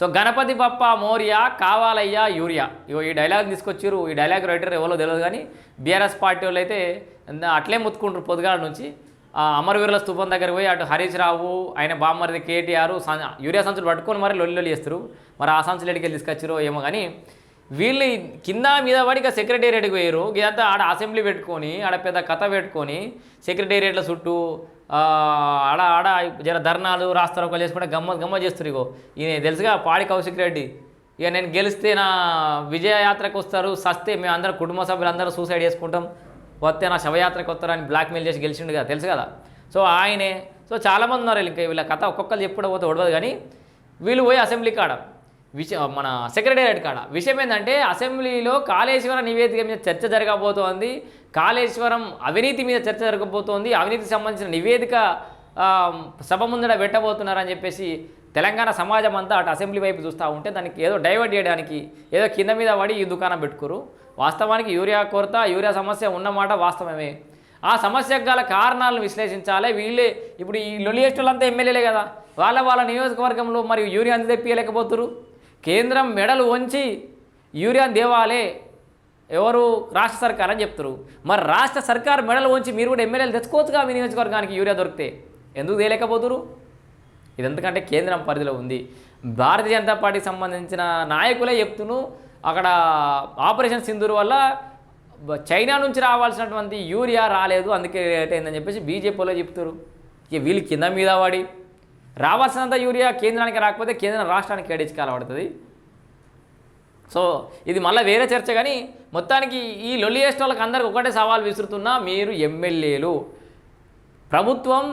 So Ganapati Bappa Morya కావాలయ్యా urea. ఇగో ఈ dialogue తీసుకొచ్చారు ఈ డైలాగ్ రైటర్ ఎవరో తెలియదు కానీ బీఆర్ఎస్ పార్టీ వాళ్ళు అయితే అట్లే ముత్తుకుంటారు పొద్దుగాల నుంచి. అమరవీరుల స్థూపం దగ్గరికి పోయి అటు హరీష్ రావు ఆయన బామ్మరిది కేటీఆర్ యూరియా సంచులు పట్టుకొని మరి లొల్లి లొల్లి చేస్తారు మరి ఆ సంచులు ఎడికి తీసుకొచ్చారో ఏమో కానీ వీళ్ళు కింద మీద పడి ఇక సెక్రటేరియట్కి పోయారు ఇదంతా ఆడ అసెంబ్లీ పెట్టుకొని ఆడ పెద్ద కథ పెట్టుకొని సెక్రటేరియట్ల చుట్టూ ఆడ ఆడ జర ధర్నాలు రాస్తారోకలు చేసుకుంటే గమ్మ గమ్మ చేస్తారు ఇగో. ఈయన తెలుసుగా పాడి కౌశిక్ రెడ్డి. ఇక నేను గెలిస్తే నా విజయయాత్రకు వస్తారు సస్తే మేము అందరం కుటుంబ సభ్యులు అందరూ సూసైడ్ చేసుకుంటాం. వస్తే నా శవయాత్రకు వస్తారని బ్లాక్మెయిల్ చేసి గెలిచిండు కదా తెలుసు కదా. సో ఆయనే సో చాలామంది ఉన్నారు వీళ్ళు ఇంకా వీళ్ళ కథ ఒక్కొక్కరు చెప్పుడు పోతే ఒడవదు కానీ వీళ్ళు పోయి అసెంబ్లీ కాడ విష మన సెక్రటేరియట్ కాడ. విషయం ఏంటంటే అసెంబ్లీలో కాళేశ్వరం నివేదిక మీద చర్చ జరగబోతోంది. కాళేశ్వరం అవినీతి మీద చర్చ జరగబోతోంది. అవినీతికి సంబంధించిన నివేదిక సభ ముందర పెట్టబోతున్నారని చెప్పేసి తెలంగాణ సమాజం అంతా అటు అసెంబ్లీ వైపు చూస్తూ ఉంటే దానికి ఏదో డైవర్ట్ చేయడానికి ఏదో కింద మీద పడి ఈ దుకాణం పెట్టుకురు వాస్తవానికి యూరియా కొరత యూరియా సమస్య ఉన్నమాట వాస్తవమే. ఆ సమస్యకు గల కారణాలను విశ్లేషించాలి. వీళ్ళే ఇప్పుడు ఈ లొలియస్టులంతా ఎమ్మెల్యేలే కదా. వాళ్ళ వాళ్ళ నియోజకవర్గంలో మరియు యూరియా అంది తెప్పియలేకపోతురు కేంద్రం మెడలు వంచి యూరియాని దేవాలే. ఎవరు? రాష్ట్ర సర్కార్ అని చెప్తారు మరి రాష్ట్ర సర్కార్ మెడలు వంచి మీరు కూడా ఎమ్మెల్యేలు తెచ్చుకోవచ్చుగా మీ నియోజకవర్గానికి యూరియా దొరికితే. ఎందుకు తేలేకపోతురు ఇది ఎందుకంటే కేంద్రం పరిధిలో ఉంది. భారతీయ జనతా పార్టీకి సంబంధించిన నాయకులే చెప్తును అక్కడ ఆపరేషన్ సింధూర్ వల్ల చైనా నుంచి రావాల్సినటువంటి యూరియా రాలేదు. అందుకే రేట్ అయిందని చెప్పేసి బీజేపీలో చెప్తారు ఇక వీళ్ళు కింద మీద పడి రావాల్సినంత యూరియా కేంద్రానికి రాకపోతే కేంద్రం రాష్ట్రానికి ఏడించుకాల పడుతుంది సో ఇది మళ్ళీ వేరే చర్చ కానీ మొత్తానికి ఈ లొల్లి చేసిన వాళ్ళకి అందరికి ఒకటే సవాల్ విసురుతున్నా మీరు ఎమ్మెల్యేలు. ప్రభుత్వం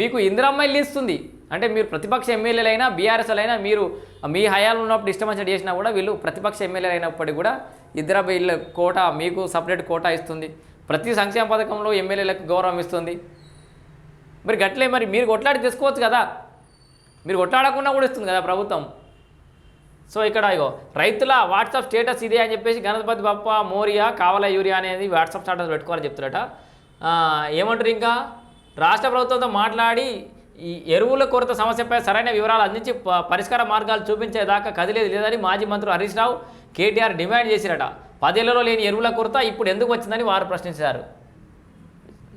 మీకు ఇందిరమ్మ ఇల్లు ఇస్తుంది. అంటే మీరు ప్రతిపక్ష ఎమ్మెల్యేలైనా బీఆర్ఎస్లైనా మీరు మీ హయాలు ఉన్నప్పుడు డిస్టర్బెన్స్ చేసినా కూడా వీళ్ళు ప్రతిపక్ష ఎమ్మెల్యేలు అయినప్పటికీ కూడా ఇందిరమ్మ ఇల్లు కోట మీకు సపరేట్ కోటా ఇస్తుంది. ప్రతి సంక్షేమ పథకంలో ఎమ్మెల్యేలకు గౌరవం ఇస్తుంది. మరి గట్లే మరి మీరు కొట్లాడి తెచ్చుకోవచ్చు కదా. మీరు కొట్లాడకుండా కూడా ఇస్తుంది కదా ప్రభుత్వం. సో ఇక్కడ ఇగో రైతుల వాట్సాప్ స్టేటస్ ఇదే అని చెప్పేసి గణపతి బప్ప మోరియా కావల యూరియా అనేది వాట్సాప్ స్టేటస్ పెట్టుకోవాలని చెప్తున్నట. ఏమంటారు ఇంకా? రాష్ట్ర ప్రభుత్వంతో మాట్లాడి ఈ ఎరువుల కొరత సమస్యపై సరైన వివరాలు అందించి ప- పరిష్కార మార్గాలు చూపించేదాకా కదిలేదు లేదని మాజీ మంత్రి హరీష్ రావు కేటీఆర్ డిమాండ్ చేసిరట. పదేళ్ళలో లేని ఎరువుల కొరత ఇప్పుడు ఎందుకు వచ్చిందని వారు ప్రశ్నించారు.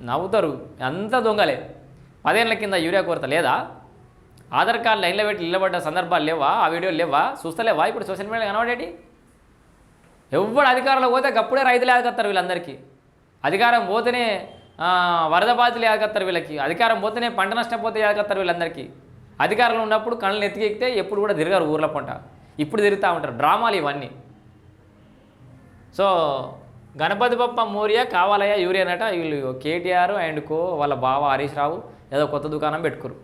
నవ్వుతారు అంత దొంగలే. పదేళ్ళ కింద యూరియా కొరత లేదా? ఆధార్ కార్డు లైన్లో పెట్టి నిలబడ్డ సందర్భాలు లేవా? ఆ వీడియోలు లేవా? చూస్తలేవా? ఇప్పుడు సోషల్ మీడియా కనబడేటి? ఎవడు అధికారంలో పోతే అప్పుడే రైతులు ఎదగత్తారు వీళ్ళందరికీ. అధికారం పోతేనే వరద బాధితులు ఎదగత్తారు వీళ్ళకి. అధికారం పోతేనే పంట నష్టం పోతే ఎదగత్తారు వీళ్ళందరికీ. అధికారంలో ఉన్నప్పుడు కళ్ళు ఎత్తికెక్కితే ఎప్పుడు కూడా తిరగారు ఊర్ల పంట. ఇప్పుడు తిరుగుతూ ఉంటారు. డ్రామాలు ఇవన్నీ. సో గణపతి బప్ప మోరియా కావాలయ్యా యూరియా అనట వీళ్ళు కేటీఆర్ అండ్ కో వాళ్ళ బావ హరీష్ రావు ఏదో కొత్త దుకాణం పెట్టుకురు